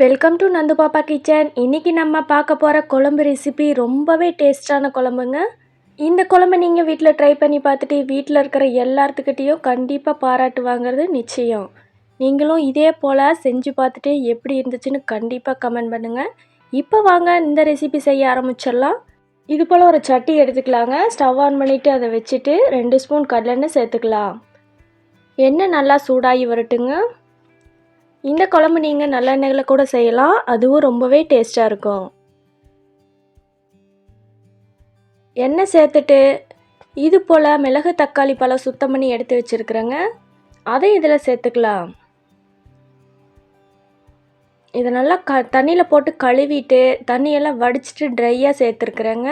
Welcome to Nandu பாப்பா kitchen இன்றைக்கி நம்ம பார்க்க போகிற குழம்பு ரெசிபி ரொம்பவே டேஸ்டான குழம்புங்க. இந்த குழம்பு நீங்கள் வீட்டில் ட்ரை பண்ணி பார்த்துட்டு வீட்டில் இருக்கிற எல்லாத்துக்கிட்டேயும் கண்டிப்பாக பாராட்டு வாங்குறது நிச்சயம். நீங்களும் இதே போல் செஞ்சு பார்த்துட்டு எப்படி இருந்துச்சுன்னு கண்டிப்பாக கமெண்ட் பண்ணுங்கள் இப்போ வாங்க இந்த ரெசிபி செய்ய ஆரம்பிச்சிடலாம். இது போல் ஒரு சட்டி எடுத்துக்கலாங்க. ஸ்டவ் ஆன் பண்ணிவிட்டு அதை வச்சுட்டு ரெண்டு ஸ்பூன் கடலெண்ணெய் சேர்த்துக்கலாம். எண்ணெய் நல்லா சூடாகி வரட்டுங்க. இந்த குழம்பு நீங்கள் நல்லெண்ணெயில் கூட செய்யலாம். அதுவும் ரொம்பவே டேஸ்ட்டாக இருக்கும். எண்ணெய் சேர்த்துட்டு இது போல் மிளகு தக்காளி பழம் சுத்தம் பண்ணி எடுத்து வச்சுருக்குறேங்க. அதை இதில் சேர்த்துக்கலாம். இதை நல்லா க தண்ணியில் போட்டு கழுவிட்டு தண்ணியெல்லாம் வடிச்சிட்டு ட்ரையாக சேர்த்துருக்குறேங்க.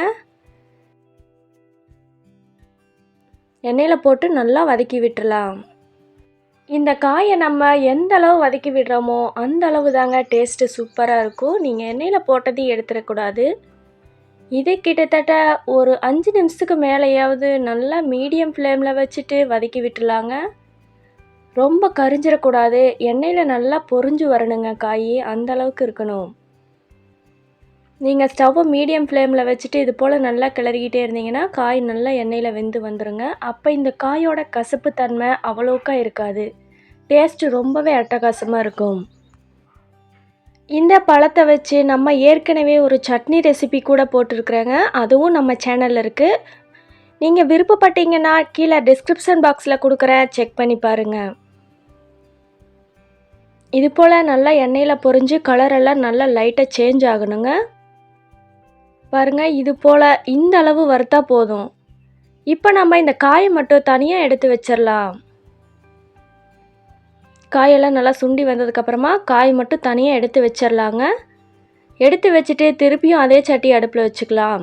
எண்ணெயில் போட்டு நல்லா வதக்கி விட்டுறலாம். இந்த காயை நம்ம எந்த அளவு வதக்கி விடுறோமோ அந்த அளவு தாங்க டேஸ்ட்டு சூப்பராக இருக்கும். நீங்கள் எண்ணெயில் போட்டதையும் எடுத்துடக்கூடாது. இது கிட்டத்தட்ட ஒரு அஞ்சு நிமிஷத்துக்கு மேலேயாவது நல்லா மீடியம் ஃப்ளேமில் வச்சுட்டு வதக்கி விட்டுலாங்க. ரொம்ப கரிஞ்சிடக்கூடாது. எண்ணெயில் நல்லா பொறிஞ்சு வரணுங்க காய். அந்த அளவுக்கு இருக்கணும். நீங்கள் ஸ்டவ்வை மீடியம் ஃப்ளேமில் வச்சுட்டு இது போல் நல்லா கிளறிக்கிட்டே இருந்தீங்கன்னா காய் நல்லா எண்ணெயில் வெந்து வந்துடுங்க அப்போ இந்த காயோட கசப்பு தன்மை அவ்வளோக்கா இருக்காது. டேஸ்ட்டு ரொம்பவே அட்டகாசமாக இருக்கும். இந்த பழத்தை வச்சு நம்ம ஏற்கனவே ஒரு சட்னி ரெசிபி கூட போட்டிருக்குறேங்க. அதுவும் நம்ம சேனலில் இருக்குது நீங்கள் விருப்பப்பட்டீங்கன்னா கீழே டிஸ்கிரிப்ஷன் பாக்ஸில் கொடுக்குற செக் பண்ணி பாருங்கள் இது போல் நல்லா எண்ணெயில் பொரிஞ்சு கலரெல்லாம் நல்லா லைட்டாக சேஞ்ச் ஆகணுங்க. பாருங்கள் இது போல் இந்த அளவு வறுத்தா போதும். இப்போ நம்ம இந்த காயை மட்டும் தனியாக எடுத்து வச்சிடலாம் காயெல்லாம் நல்லா சுண்டி வந்ததுக்கப்புறமா காய் மட்டும் தனியாக எடுத்து வச்சிடலாங்க எடுத்து வச்சுட்டு திருப்பியும் அதே சட்டி அடுப்பில் வச்சுக்கலாம்.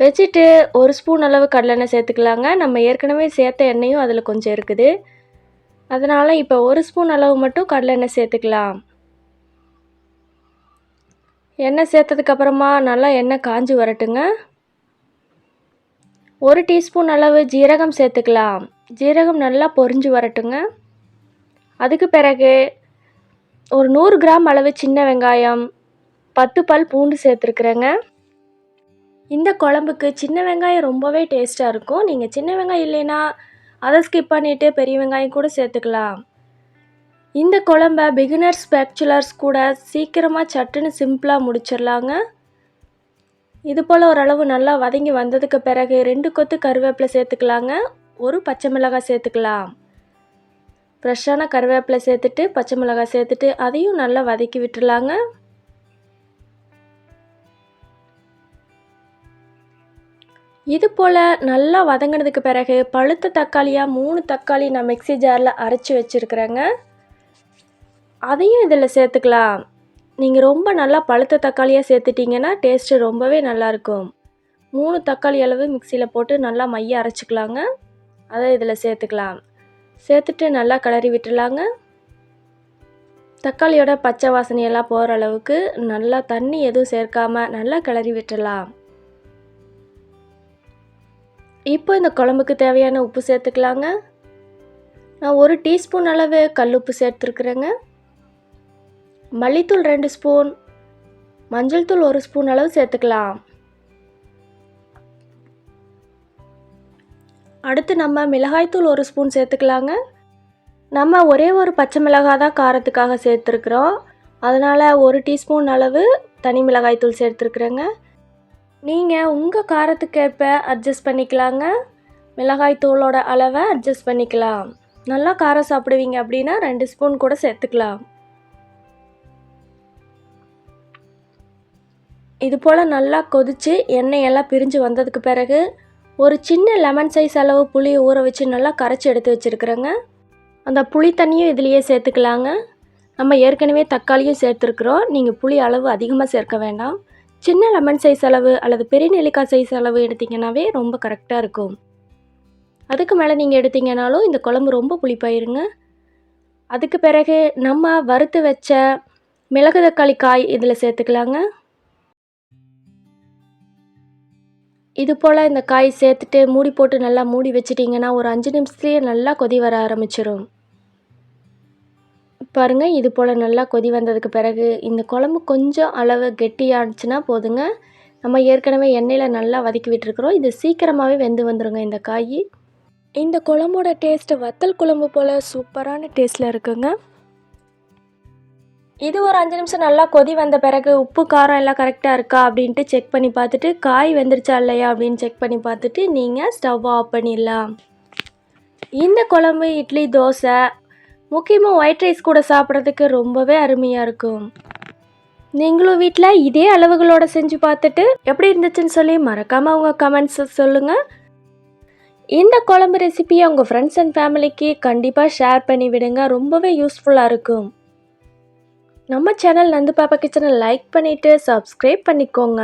வச்சுட்டு ஒரு ஸ்பூன் அளவு கடலெண்ணெய் சேர்த்துக்கலாங்க. நம்ம ஏற்கனவே சேர்த்த எண்ணெயும் அதில் கொஞ்சம் இருக்குது. அதனால் இப்போ ஒரு ஸ்பூன் அளவு மட்டும் கடலெண்ணெய் சேர்த்துக்கலாம். எண்ணெய் சேர்த்ததுக்கப்புறமா நல்லா எண்ணெய் காஞ்சி வரட்டுங்க. ஒரு டீஸ்பூன் அளவு ஜீரகம் சேர்த்துக்கலாம். ஜீரகம் நல்லா பொரிஞ்சு வரட்டுங்க. அதுக்கு பிறகு ஒரு நூறு கிராம் அளவு சின்ன வெங்காயம் பத்து பல் பூண்டு சேர்த்துருக்குறேங்க. இந்த குழம்புக்கு சின்ன வெங்காயம் ரொம்பவே டேஸ்ட்டாக இருக்கும். நீங்கள் சின்ன வெங்காயம் இல்லைன்னா அதை ஸ்கிப் பண்ணிவிட்டு பெரிய வெங்காயம் கூட சேர்த்துக்கலாம். இந்த குழம்ப பிகினர்ஸ் பேச்சுலர்ஸ் கூட சீக்கிரமாக சட்டுன்னு சிம்பிளாக முடிச்சிடலாங்க. இது போல் ஓரளவு நல்லா வதங்கி வந்ததுக்கு பிறகு ரெண்டு கொத்து கருவேப்பிலை சேர்த்துக்கலாங்க. ஒரு பச்சை மிளகாய் சேர்த்துக்கலாம். ஃப்ரெஷ்ஷான கருவேப்பிலை சேர்த்துட்டு பச்சை மிளகாய் சேர்த்துட்டு அதையும் நல்லா வதக்கி விட்டுலாங்க இது போல் நல்லா வதங்கினதுக்கு பிறகு பழுத்த தக்காளியாக மூணு தக்காளி நான் மிக்சி ஜாரில் அரைச்சி வச்சுருக்குறேங்க. அதையும் இதில் சேர்த்துக்கலாம். நீங்கள் ரொம்ப நல்லா பழுத்த தக்காளியாக சேர்த்துட்டிங்கன்னா டேஸ்ட்டு ரொம்பவே நல்லாயிருக்கும். மூணு தக்காளி அளவு மிக்சியில் போட்டு நல்லா மைய அரைச்சிக்கலாங்க. அதை இதில் சேர்த்துக்கலாம். சேர்த்துட்டு நல்லா கிளறி விட்டுலாங்க தக்காளியோட பச்சை வாசனையெல்லாம் போகிற அளவுக்கு நல்லா தண்ணி எதுவும் சேர்க்காமல் நல்லா கிளறி விட்டுடலாம். இப்போ இந்த குழம்புக்கு தேவையான உப்பு சேர்த்துக்கலாங்க. நான் ஒரு டீஸ்பூன் அளவு கல் உப்பு சேர்த்துருக்குறேங்க. மல்லித்தூள் ரெண்டு ஸ்பூன் மஞ்சள் தூள் ஒரு ஸ்பூன் அளவு சேர்த்துக்கலாம். அடுத்து நம்ம மிளகாய்த்தூள் ஒரு ஸ்பூன் சேர்த்துக்கலாங்க. நம்ம ஒரே ஒரு பச்சை மிளகாய் தான் காரத்துக்காக சேர்த்துருக்குறோம். அதனால் ஒரு டீஸ்பூன் அளவு தனி மிளகாய்த்தூள் சேர்த்துருக்குறேங்க. நீங்கள் உங்கள் காரத்துக்கேற்ப அட்ஜஸ்ட் பண்ணிக்கலாங்க. மிளகாய்த்தூளோட அளவை அட்ஜஸ்ட் பண்ணிக்கலாம். நல்லா காரம் சாப்பிடுவீங்க அப்படின்னா ரெண்டு ஸ்பூன் கூட சேர்த்துக்கலாம். இது போல் நல்லா கொதித்து எண்ணெயெல்லாம் பிரிஞ்சு வந்ததுக்கு பிறகு ஒரு சின்ன லெமன் சைஸ் அளவு புளியை ஊற வச்சு நல்லா கரைச்சி எடுத்து வச்சுருக்குறேங்க. அந்த புளி தண்ணியும் இதுலேயே சேர்த்துக்கலாங்க. நம்ம ஏற்கனவே தக்காளியும் சேர்த்துருக்குறோம். நீங்கள் புளி அளவு அதிகமாக சேர்க்க வேண்டாம். சின்ன லெமன் சைஸ் அளவு அல்லது பெரிய நெல்லிக்காய் சைஸ் அளவு எடுத்திங்கனாவே ரொம்ப கரெக்டாக இருக்கும். அதுக்கு மேலே நீங்கள் எடுத்திங்கனாலும் இந்த குழம்பு ரொம்ப புளிப்பாயிருங்க. அதுக்கு பிறகு நம்ம வறுத்து வச்ச மிளகு தக்காளி காய் இதில் சேர்த்துக்கலாங்க. இது போல் இந்த காய் சேர்த்துட்டு மூடி போட்டு நல்லா மூடி வச்சிட்டிங்கன்னா ஒரு அஞ்சு நிமிஷத்துலேயே நல்லா கொதி வர ஆரம்பிச்சிடும் பாருங்கள் இது போல் நல்லா கொதி வந்ததுக்கு பிறகு இந்த குழம்பு கொஞ்சம் அளவு கெட்டியானுச்சுன்னா போதுங்க. நம்ம ஏற்கனவே எண்ணெயில் நல்லா வதக்கி விட்டுருக்குறோம். இது சீக்கிரமாகவே வெந்து வந்துடுங்க இந்த காய். இந்த குழம்போட டேஸ்ட்டு வத்தல் குழம்பு போல் சூப்பரான டேஸ்ட்டில் இருக்குங்க. இது ஒரு அஞ்சு நிமிஷம் நல்லா கொதி வந்த பிறகு உப்பு காரம் எல்லாம் கரெக்டாக இருக்கா அப்படின்ட்டு செக் பண்ணி பார்த்துட்டு காய் வெந்துருச்சா இல்லையா அப்படின்னு செக் பண்ணி பார்த்துட்டு நீங்கள் ஸ்டவ் ஆஃப் பண்ணிடலாம். இந்த குழம்பு இட்லி தோசை முக்கியமாக ஒயிட் ரைஸ் கூட சாப்பிட்றதுக்கு ரொம்பவே அருமையாக இருக்கும். நீங்களும் வீட்டில் இதே அளவுகளோடு செஞ்சு பார்த்துட்டு எப்படி இருந்துச்சுன்னு சொல்லி மறக்காமல் உங்கள் கமெண்ட்ஸ் சொல்லுங்கள் இந்த குழம்பு ரெசிபியை உங்கள் ஃப்ரெண்ட்ஸ் அண்ட் ஃபேமிலிக்கு கண்டிப்பாக ஷேர் பண்ணி விடுங்க. ரொம்பவே யூஸ்ஃபுல்லாக இருக்கும். நம்ம சேனல் நந்து பாப்பா கிச்சனை லைக் பண்ணிவிட்டு சப்ஸ்கிரைப் பண்ணிக்கோங்க.